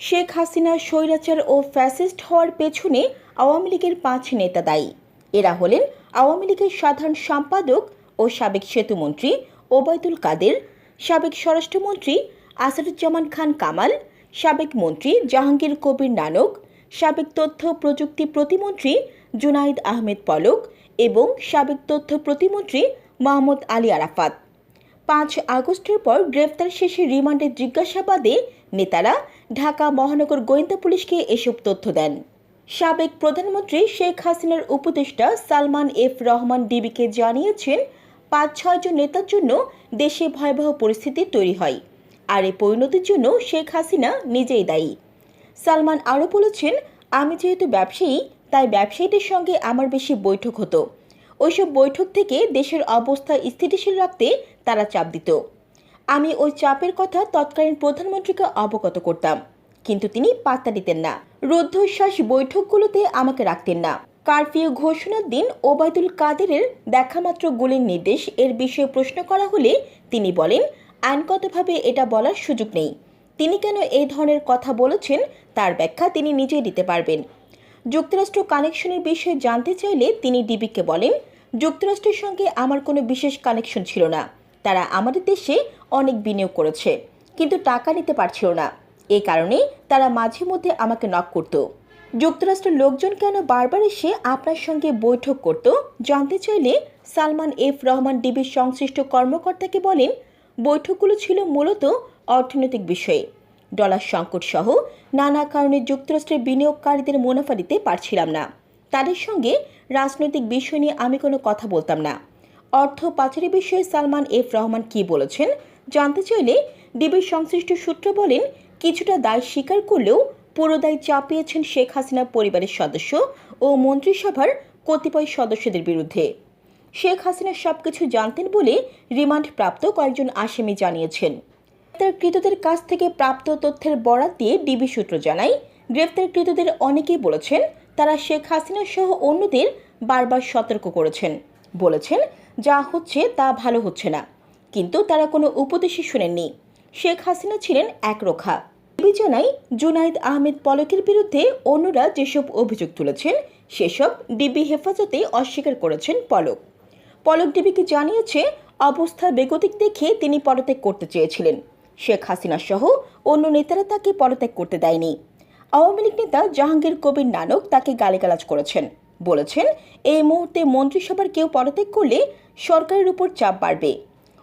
শেখ হাসিনা স্বৈরাচার ও ফ্যাসিস্ট হওয়ার পেছনে আওয়ামী লীগের পাঁচ নেতা দায়ী। এরা হলেন আওয়ামী লীগের সাধারণ সম্পাদক ও সাবেক সেতুমন্ত্রী ওবায়দুল কাদের, সাবেক স্বরাষ্ট্রমন্ত্রী আসাদুজ্জামান খান কামাল, সাবেক মন্ত্রী জাহাঙ্গীর কবির নানক, সাবেক তথ্য প্রযুক্তি প্রতিমন্ত্রী জুনাইদ আহমেদ পলক এবং সাবেক তথ্য প্রতিমন্ত্রী মোহাম্মদ আলী আরাফাত। পাঁচ আগস্টের পর গ্রেফতার শেষে রিমান্ডে জিজ্ঞাসাবাদে নেতারা ঢাকা মহানগর গোয়েন্দা পুলিশকে এসব তথ্য দেন। সাবেক প্রধানমন্ত্রী শেখ হাসিনার উপদেষ্টা সালমান এফ রহমান ডিবিকে জানিয়েছেন পাঁচ ছয়জন নেতার জন্য দেশে ভয়াবহ পরিস্থিতি তৈরি হয়, আর এই পরিণতির জন্য শেখ হাসিনা নিজেই দায়ী। সালমান আরও বলেছেন, আমি যেহেতু ব্যবসায়ী, তাই ব্যবসায়ীদের সঙ্গে আমার বেশি বৈঠক হতো। ওইসব বৈঠক থেকে দেশের অবস্থা স্থিতিশীল রাখতে তারা চাপ দিত। আমি ওই চাপের কথা তৎকালীন প্রধানমন্ত্রীকে অবগত করতাম, কিন্তু তিনি পাত্তা দিতেন না। রুদ্ধশ্বাস বৈঠকগুলোতে আমাকে রাখতেন না। কারফিউ ঘোষণার দিন ওবায়দুল কাদেরের দেখামাত্র গুলির নির্দেশ এর বিষয়ে প্রশ্ন করা হলে তিনি বলেন, আইনগতভাবে এটা বলার সুযোগ নেই। তিনি কেন এই ধরনের কথা বলেছেন তার ব্যাখ্যা তিনি নিজেই দিতে পারবেন। যুক্তরাষ্ট্র কানেকশনের বিষয়ে জানতে চাইলে তিনি ডিবিকে বলেন, যুক্তরাষ্ট্রের সঙ্গে আমার কোনো বিশেষ কানেকশন ছিল না। তারা আমাদের দেশে অনেক বিনিয়োগ করেছে, কিন্তু টাকা নিতে পারছিল না। এই কারণে তারা মাঝে মধ্যে আমাকে নক করত। যুক্তরাষ্ট্রের লোকজন কেন বারবার এসে আপনার সঙ্গে বৈঠক করত, জানতে চাইলে সালমান এফ রহমান ডিবির সংশ্লিষ্ট কর্মকর্তাকে বলেন, বৈঠকগুলো ছিল মূলত অর্থনৈতিক বিষয়ে। ডলার সংকট সহ নানা কারণে যুক্তরাষ্ট্রের বিনিয়োগকারীদের মুনাফা দিতে পারছিলাম না। তাদের সঙ্গে রাজনৈতিক বিষয় নিয়ে আমি কোনো কথা বলতাম না। অর্থ পাচারের বিষয়ে সালমান এফ রহমান কি বলেছেন জানতে চাইলে ডিবির সংশ্লিষ্ট সূত্র বলেন, কিছুটা দায় স্বীকার করলেও পুরো দায় চাপিয়েছেন শেখ হাসিনা পরিবারের সদস্য ও মন্ত্রিসভার কতিপয় সদস্যদের বিরুদ্ধে। শেখ হাসিনা সবকিছু জানতেন বলে রিমান্ড প্রাপ্ত কয়েকজন আসামি জানিয়েছেন। গ্রেপ্তারকৃতদের কাছ থেকে প্রাপ্ত তথ্যের বরাত দিয়ে ডিবি সূত্র জানায়, গ্রেপ্তারকৃতদের অনেকেই বলেছেন, তারা শেখ হাসিনা সহ অন্যদের বারবার সতর্ক করেছেন। বলেছেন, যা হচ্ছে তা ভালো হচ্ছে না। কিন্তু তারা কোনো উপদেশই শোনেননি। শেখ হাসিনা ছিলেন একরোখা ডিবি জানায় জুনাইদ আহমেদ পলকের বিরুদ্ধে অন্যরা যেসব অভিযোগ তুলেছেন, সেসব ডিবি হেফাজতে অস্বীকার করেছেন পলক। পলক ডিবিকে জানিয়েছে, অবস্থা বেগতিক দেখে তিনি পদত্যাগ করতে চেয়েছিলেন। শেখ হাসিনা সহ অন্য নেতারা তাকে পদত্যাগ করতে দেয়নি। আওয়ামী লীগ নেতা জাহাঙ্গীর কবির নানক তাকে গালিগালাজ করেছেন। বলেছেন, এই মুহূর্তে মন্ত্রিসভার কেউ পদত্যাগ করলে সরকারের উপর চাপ বাড়বে।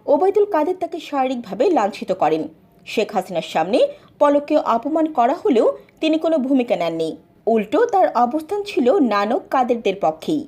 ওবায়দুল কাদের তাকে শারীরিকভাবে লাঞ্ছিত করেন। শেখ হাসিনার সামনে পলককে অপমান করা হলেও তিনি কোনো ভূমিকা নেননি। উল্টো তার অবস্থান ছিল নানক কাদেরদের পক্ষেই।